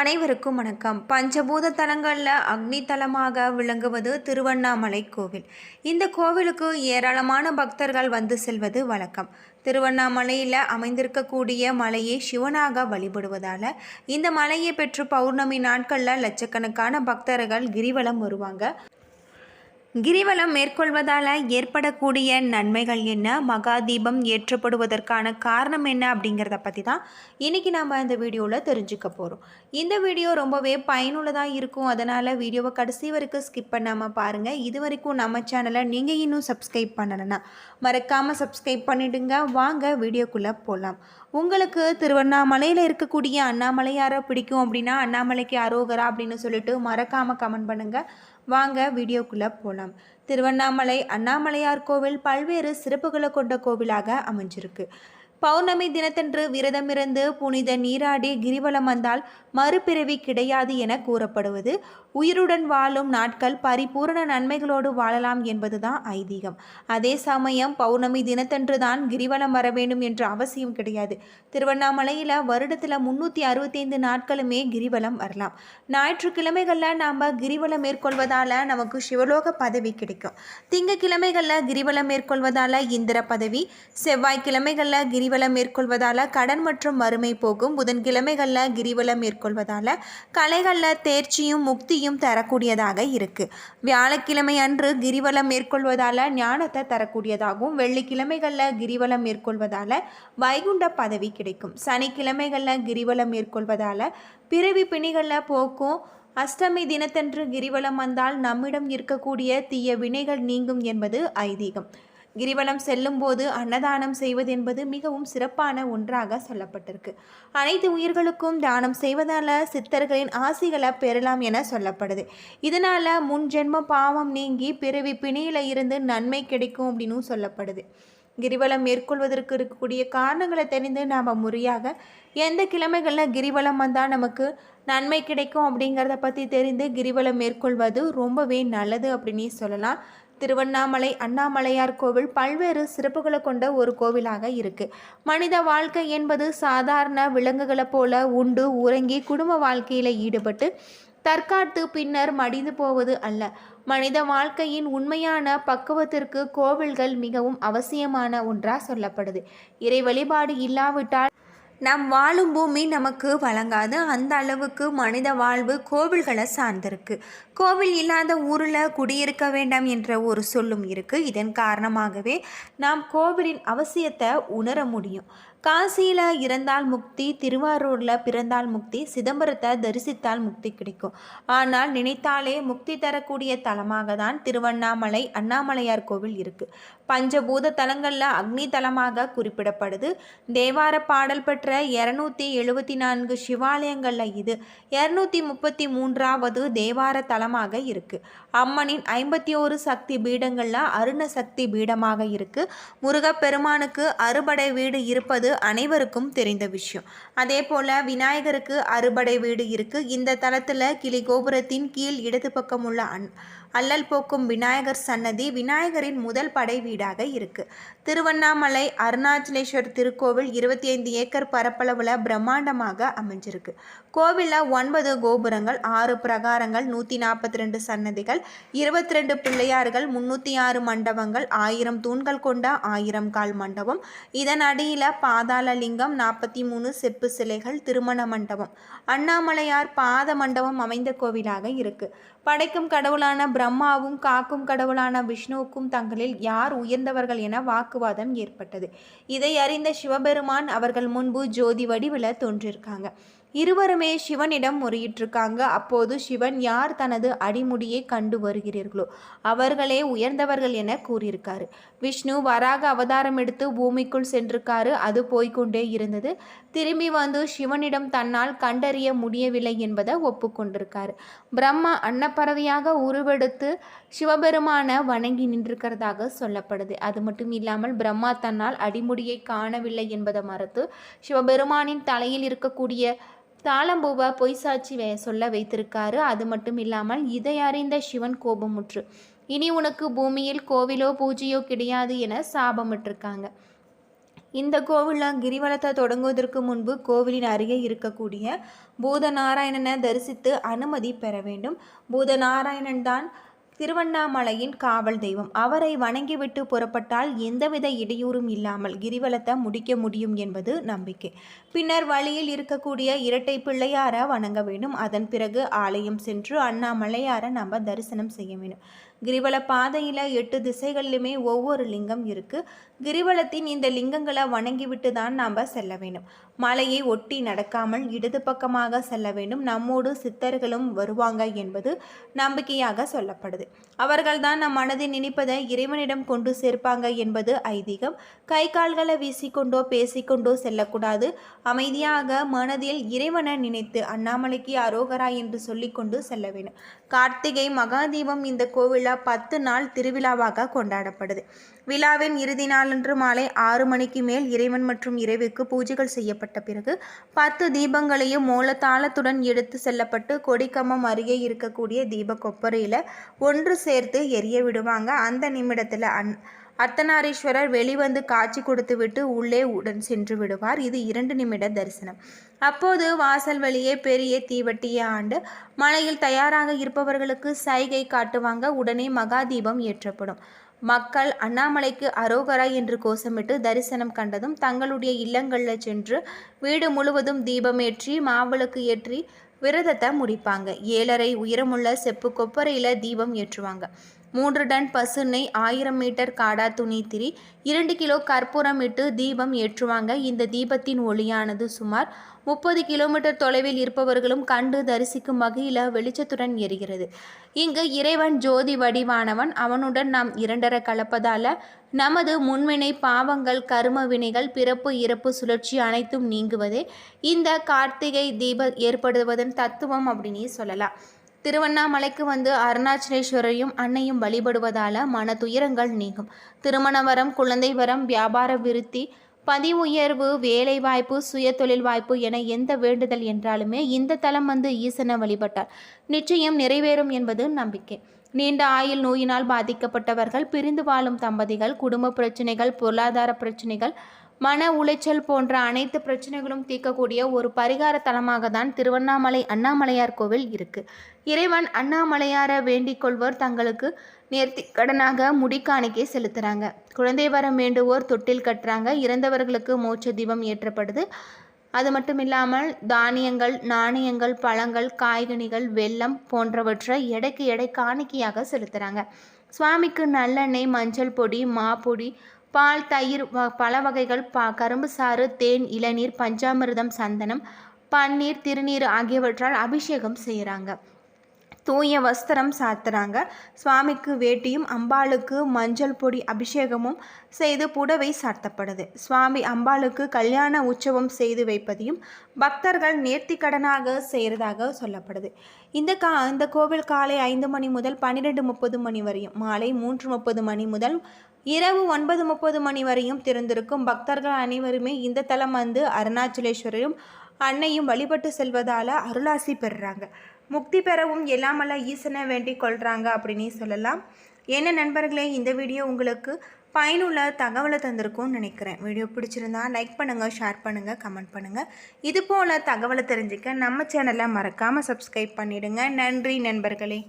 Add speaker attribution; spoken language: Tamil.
Speaker 1: அனைவருக்கும் வணக்கம். பஞ்சபூத தலங்களில் அக்னி தலமாக விளங்குவது திருவண்ணாமலை கோவில். இந்த கோவிலுக்கு ஏராளமான பக்தர்கள் வந்து செல்வது வழக்கம். திருவண்ணாமலையில் அமைந்திருக்கக்கூடிய மலையை சிவனாக வழிபடுவதால் இந்த மலையை பெற்று பௌர்ணமி நாட்களில் லட்சக்கணக்கான பக்தர்கள் கிரிவலம் வருவாங்க. கிரிவலம் மேற்கொள்வதால் ஏற்படக்கூடிய நன்மைகள் என்ன? மகா தீபம் ஏற்றப்படுவதற்கான காரணம் என்ன? அப்படிங்கிறத பற்றி தான் இன்றைக்கி நாம் இந்த வீடியோவில் தெரிஞ்சுக்க போகிறோம் இந்த வீடியோ ரொம்பவே பயனுள்ளதாக இருக்கும். அதனால் வீடியோவை கடைசி வரைக்கும் ஸ்கிப் பண்ணாமல் பாருங்கள் இது வரைக்கும் நம்ம சேனலை நீங்கள் இன்னும் சப்ஸ்கிரைப் பண்ணலைன்னா மறக்காமல் சப்ஸ்கிரைப் பண்ணிவிடுங்க வாங்க வீடியோக்குள்ளே போகலாம் உங்களுக்கு திருவண்ணாமலையில் இருக்கக்கூடிய அண்ணாமலையாரை பிடிக்கும் அப்படின்னா அண்ணாமலைக்கு அரோகரா அப்படின்னு சொல்லிட்டு மறக்காமல் கமெண்ட் பண்ணுங்கள் வாங்க வீடியோக்குள்ளே போகலாம் திருவண்ணாமலை அண்ணாமலையார் கோவில் பல்வேறு சிறப்புகளை கொண்ட கோவிலாக அமைஞ்சிருக்கு. பௌர்ணமி தினத்தன்று விரதமிருந்து புனித நீராடி கிரிவலம் வந்தால் மறுபிறவி கிடையாது என கூறப்படுவது. உயிருடன் வாழும் நாட்கள் பரிபூரண நன்மைகளோடு வாழலாம் என்பதுதான் ஐதீகம். அதே சமயம் பௌர்ணமி தினத்தன்று தான் கிரிவலம் வர வேண்டும் என்ற அவசியம் கிடையாது. திருவண்ணாமலையில் வருடத்தில் முந்நூற்றி அறுபத்தைந்து நாட்களுமே கிரிவலம் வரலாம். ஞாயிற்றுக்கிழமைகளில் நாம் கிரிவலம் மேற்கொள்வதால் நமக்கு சிவலோக பதவி கிடைக்கும். திங்கக்கிழமைகளில் கிரிவலம் மேற்கொள்வதால் இந்திர பதவி செவ்வாய்க்கிழமைகளில் கிரிவலம் மேற்கொள்வதால் கடன் மற்றும் வறுமை போகும். புதன்கிழமைகளில் கிரிவலம் மேற்கொள்வதால் கலைகளில் தேர்ச்சியும் முக்தியும் தரக்கூடியதாக இருக்குது வியாழக்கிழமை அன்று கிரிவலம் மேற்கொள்வதால் ஞானத்தை தரக்கூடியதாகவும் வெள்ளிக்கிழமைகளில் கிரிவலம் மேற்கொள்வதால் வைகுண்ட பதவி கிடைக்கும். சனிக்கிழமைகளில் கிரிவலம் மேற்கொள்வதால் பிறவி பிணிகளில் போக்கும். அஷ்டமி தினத்தன்று கிரிவலம் வந்தால் நம்மிடம் இருக்கக்கூடிய தீய வினைகள் நீங்கும் என்பது ஐதீகம். கிரிவலம் செல்லும்போது அன்னதானம் செய்வது என்பது மிகவும் சிறப்பான ஒன்றாக சொல்லப்பட்டிருக்கு. அனைத்து உயிர்களுக்கும் தானம் செய்வதால் சித்தர்களின் ஆசிகளை பெறலாம் என சொல்லப்படுது. இதனால் முன் ஜென்ம பாவம் நீங்கி பிறவி பிணியில இருந்து நன்மை கிடைக்கும் அப்படின்னு சொல்லப்படுது. கிரிவலம் மேற்கொள்வதற்கு இருக்கக்கூடிய காரணங்களை தெரிந்து நாம் முறையாக எந்த கிழமைகளில் கிரிவலம் வந்தால் நமக்கு நன்மை கிடைக்கும் அப்படிங்கிறத பற்றி தெரிந்து கிரிவலம் மேற்கொள்வது ரொம்பவே நல்லது அப்படின்னு சொல்லலாம். திருவண்ணாமலை அண்ணாமலையார் கோவில் பல்வேறு சிறப்புகளை கொண்ட ஒரு கோவிலாக இருக்கு. மனித வாழ்க்கை என்பது சாதாரண விலங்குகளைப் போல உண்டு உறங்கி குடும்ப வாழ்க்கையில் ஈடுபட்டு தற்காத்து பின்னர் மடிந்து போவது அல்ல. மனித வாழ்க்கையின் உண்மையான பக்குவத்திற்கு கோவில்கள் மிகவும் அவசியமான ஒன்றா சொல்லப்படுது. இறை வழிபாடு இல்லாவிட்டால் நம் வாழும் பூமி நமக்கு வழங்காது. அந்த அளவுக்கு மனித வாழ்வு கோவில்களை சார்ந்திருக்கு. கோவில் இல்லாத ஊரில் குடியிருக்க வேண்டாம் என்ற ஒரு சொல்லும் இருக்குது இதன் காரணமாகவே நாம் கோவிலின் அவசியத்தை உணர முடியும். காசியில் இறந்தால் முக்தி திருவாரூரில் பிறந்தால் முக்தி சிதம்பரத்தை தரிசித்தால் முக்தி கிடைக்கும். ஆனால் நினைத்தாலே முக்தி தரக்கூடிய தலமாக தான் திருவண்ணாமலை அண்ணாமலையார் கோவில் இருக்குது பஞ்சபூத தலங்களில் அக்னி தலமாக குறிப்பிடப்படுது. தேவார பாடல் பெற்ற இரநூத்தி எழுபத்தி நான்கு சிவாலயங்களில் இது. இரநூத்தி முப்பத்தி மூன்றாவது தேவார தலமாக இருக்குது அம்மனின் ஐம்பத்தி ஓரு சக்தி பீடங்களில் அருண சக்தி பீடமாக இருக்குது முருகப்பெருமானுக்கு அறுபடை வீடு இருப்பது அனைவருக்கும் தெரிந்த விஷயம். அதே போல் விநாயகருக்கு அறுபடை வீடு இருக்குது இந்த தளத்தில் கிளி கோபுரத்தின் கீழ் இடது பக்கம் உள்ள அன் அல்லல் போக்கும் விநாயகர் சன்னதி விநாயகரின் முதல் படை வீடாக இருக்கு. திருவண்ணாமலை அருணாச்சலேஸ்வர் திருக்கோவில் இருபத்தி ஐந்து ஏக்கர் பரப்பளவில் பிரம்மாண்டமாக அமைஞ்சிருக்கு. கோவிலில் ஒன்பது கோபுரங்கள் ஆறு பிரகாரங்கள் நூற்றி நாற்பத்தி ரெண்டு சன்னதிகள் இருபத்தி ரெண்டு பிள்ளையார்கள் முன்னூற்றி ஆறு மண்டபங்கள் ஆயிரம் தூண்கள் கொண்ட ஆயிரம் கால் மண்டபம். இதன் அடியில் பாதாள லிங்கம் நாற்பத்தி மூணு செப்பு சிலைகள் திருமண மண்டபம். அண்ணாமலையார் பாத மண்டபம் அமைந்த கோவிலாக இருக்கு. படைக்கும் கடவுளான பிரம்மாவும் காக்கும் கடவுளான விஷ்ணுவுக்கும் தங்களில் யார் உயர்ந்தவர்கள் என வாக்குவாதம் ஏற்பட்டது. இதை அறிந்த சிவபெருமான் அவர்கள் முன்பு ஜோதி வடிவில் தோன்றியிருக்காங்க இருவருமே சிவனிடம் முறையிட்டிருக்காங்க. அப்போது சிவன் யார் தனது அடிமுடியை கண்டு வருகிறீர்களோ அவர்களே உயர்ந்தவர்கள் என கூறியிருக்காரு. விஷ்ணு வராக அவதாரம் எடுத்து பூமிக்குள் சென்றிருக்காரு. அது போய்கொண்டே இருந்தது. திரும்பி வந்து சிவனிடம் தன்னால் கண்டறிய முடியவில்லை என்பதை ஒப்புக்கொண்டிருக்காரு. பிரம்மா அன்னப்பறவையாக உருவெடுத்து சிவபெருமான வணங்கி நின்றிருக்கிறதாக சொல்லப்படுது. அது மட்டும் இல்லாமல் பிரம்மா தன்னால் அடிமுடியை காணவில்லை என்பதை மறுத்து சிவபெருமானின் தலையில் இருக்கக்கூடிய தாளம்பூவா பொய் சாட்சி சொல்ல வைத்திருக்காரு. அது மட்டும் இல்லாமல் இதை அறிந்த சிவன் கோபமுற்று இனி உனக்கு பூமியில் கோவிலோ பூஜையோ கிடையாது என சாபமிட்டிருக்காங்க. இந்த கோவிலில் கிரிவலத்தை தொடங்குவதற்கு முன்பு கோவிலின் அருகே இருக்கக்கூடிய பூதநாராயணனை தரிசித்து அனுமதி பெற வேண்டும். பூதநாராயணன் தான் திருவண்ணாமலையின் காவல் தெய்வம். அவரை வணங்கிவிட்டு புறப்பட்டால் எந்தவித இடையூறும் இல்லாமல் கிரிவலத்தை முடிக்க முடியும் என்பது நம்பிக்கை. பின்னர் வழியில் இருக்கக்கூடிய இரட்டை பிள்ளையார வணங்க வேண்டும். அதன் பிறகு ஆலயம் சென்று அண்ணாமலையார நம்ம தரிசனம் செய்ய வேண்டும். கிரிவல பாதையில் எட்டு திசைகளிலுமே ஒவ்வொரு லிங்கம் இருக்குது கிரிவலத்தின் இந்த லிங்கங்களை வணங்கிவிட்டு தான் நாம் செல்ல வேண்டும். மலையை ஒட்டி நடக்காமல் இடது பக்கமாக செல்ல வேண்டும். நம்மோடு சித்தர்களும் வருவாங்க என்பது நம்பிக்கையாக சொல்லப்படுது. அவர்கள்தான் நம் மனதில் நினைப்பதை இறைவனிடம் கொண்டு சேர்ப்பாங்க என்பது ஐதீகம். கை கால்களை வீசிக்கொண்டோ பேசிக்கொண்டோ செல்லக்கூடாது. அமைதியாக மனதில் இறைவனை நினைத்து அண்ணாமலைக்கு அரோகரா என்று சொல்லிக்கொண்டு செல்ல வேண்டும். கார்த்திகை மகாதீபம் இந்த கோவிலில் பத்து நாள் திருவிழாவாக கொண்டாடப்படுது. விழாவின் இறுதி நாளன்று மாலை ஆறு மணிக்கு மேல் இறைவன் மற்றும் இறைவிக்கு பூஜைகள் செய்யப்பட்ட பிறகு பத்து தீபங்களையும் மூலத்தாளத்துடன் எடுத்து செல்லப்பட்டு கொடிக்கம்பம் அருகே இருக்கக்கூடிய தீப கொப்பரையில் ஒன்று சேர்த்து எரிய விடுவாங்க. அந்த நிமிடத்தில் அந் அர்த்தநாரீஸ்வரர் வெளிவந்து காட்சி கொடுத்து விட்டு உள்ளே உடன் சென்று விடுவார். இது இரண்டு நிமிட தரிசனம். அப்போது வாசல் வழியே பெரிய தீவட்டிய ஆண்டு மலையில் தயாராக இருப்பவர்களுக்கு சைகை காட்டுவாங்க. உடனே மகாதீபம் ஏற்றப்படும். மக்கள் அண்ணாமலைக்கு அரோகரா என்று கோஷமிட்டு தரிசனம் கண்டதும் தங்களுடைய இல்லங்களில் சென்று வீடு முழுவதும் தீபமேற்றி மாவிளக்கு ஏற்றி விரதத்தை முடிப்பாங்க. ஏழரை உயரமுள்ள செப்பு கொப்பரையில் தீபம் ஏற்றுவாங்க. மூன்று டன் பசு நெய் ஆயிரம் மீட்டர் காடா துணி திரி இரண்டு கிலோ கற்பூரம் இட்டு தீபம் ஏற்றுவாங்க. இந்த தீபத்தின் ஒளியானது சுமார் முப்பது கிலோமீட்டர் தொலைவில் இருப்பவர்களும் கண்டு தரிசிக்கும் வகையில் வெளிச்சத்துடன் எரிகிறது. இங்கு இறைவன் ஜோதி வடிவானவன். அவனுடன் நாம் இரண்டர கலப்பதால நமது முன்வினை பாவங்கள் கரும வினைகள் பிறப்பு இறப்பு சுழற்சி அனைத்தும் நீங்குவதே இந்த கார்த்திகை தீப ஏற்படுவதன் தத்துவம் அப்படின்னு சொல்லலாம். திருவண்ணாமலைக்கு வந்து அருணாச்சலேஸ்வரையும் அன்னையும் வழிபடுவதால மன துயரங்கள் நீங்கும். திருமண வரம் குழந்தை வரம் வியாபார விருத்தி பதிவு உயர்வு வேலை வாய்ப்பு சுய தொழில் வாய்ப்பு என எந்த வேண்டுதல் என்றாலுமே இந்த தலம் வந்து ஈசனை வழிபட்டால் நிச்சயம் நிறைவேறும் என்பது நம்பிக்கை. நீண்ட ஆயுள் நோயினால் பாதிக்கப்பட்டவர்கள் பிரிந்து வாழும் தம்பதிகள் குடும்ப பிரச்சனைகள் பொருளாதார பிரச்சனைகள் மன உளைச்சல் போன்ற அனைத்து பிரச்சனைகளும் தீர்க்கக்கூடிய ஒரு பரிகார தலமாக தான் திருவண்ணாமலை அண்ணாமலையார் கோவில் இருக்கு. இறைவன் அண்ணாமலையாரை வேண்டிக் கொள்வோர் தங்களுக்கு நேர்த்தி கடனாக முடிக்காணிக்கை செலுத்துகிறாங்க குழந்தை வரம் வேண்டுவோர் தொட்டில் கட்டுறாங்க. இறந்தவர்களுக்கு மோட்ச தீபம் ஏற்றப்படுது. அது மட்டும் இல்லாமல் தானியங்கள் நாணயங்கள் பழங்கள் காய்கனிகள் வெல்லம் போன்றவற்றை எடைக்கு எடை காணிக்கையாக செலுத்துகிறாங்க சுவாமிக்கு நல்லெண்ணெய் மஞ்சள் பொடி மாப்பொடி பால் தயிர் பல வகைகள் பா கரும்பு சாறு தேன் இளநீர் பஞ்சாமிர்தம் சந்தனம் பன்னீர் திருநீர் ஆகியவற்றால் அபிஷேகம் செய்கிறாங்க தூய வஸ்திரம் சாத்துறாங்க. சுவாமிக்கு வேட்டியும் அம்பாளுக்கு மஞ்சள் பொடி அபிஷேகமும் செய்து புடவை சாத்தப்படுது. சுவாமி அம்பாளுக்கு கல்யாண உற்சவம் செய்து வைப்பதையும் பக்தர்கள் நேர்த்தி கடனாக செய்கிறதாக சொல்லப்படுது. இந்த கா இந்த கோவில் காலை ஐந்து மணி முதல் பன்னிரெண்டு முப்பது மணி வரையும் மாலை மூன்று முப்பது மணி முதல் இரவு ஒன்பது முப்பது மணி வரையும் திறந்திருக்கும் பக்தர்கள் அனைவருமே இந்த தலம் வந்து அருணாச்சலேஸ்வரரும் அன்னையும் வழிபட்டு செல்வதால் அருளாசி பெறுறாங்க. முக்தி பெறவும் எல்லாமல்ல ஈசனை வேண்டிக் கொள்கிறாங்க அப்படின்னு சொல்லலாம். என்ன நண்பர்களே இந்த வீடியோ உங்களுக்கு பயனுள்ள தகவலை தந்திருக்கும்னு நினைக்கிறேன். வீடியோ பிடிச்சிருந்தா லைக் பண்ணுங்கள் ஷேர் பண்ணுங்கள் கமெண்ட் பண்ணுங்கள் இது போல் தகவலை தெரிஞ்சுக்க நம்ம சேனலை மறக்காமல் சப்ஸ்கிரைப் பண்ணிவிடுங்க நன்றி நண்பர்களே.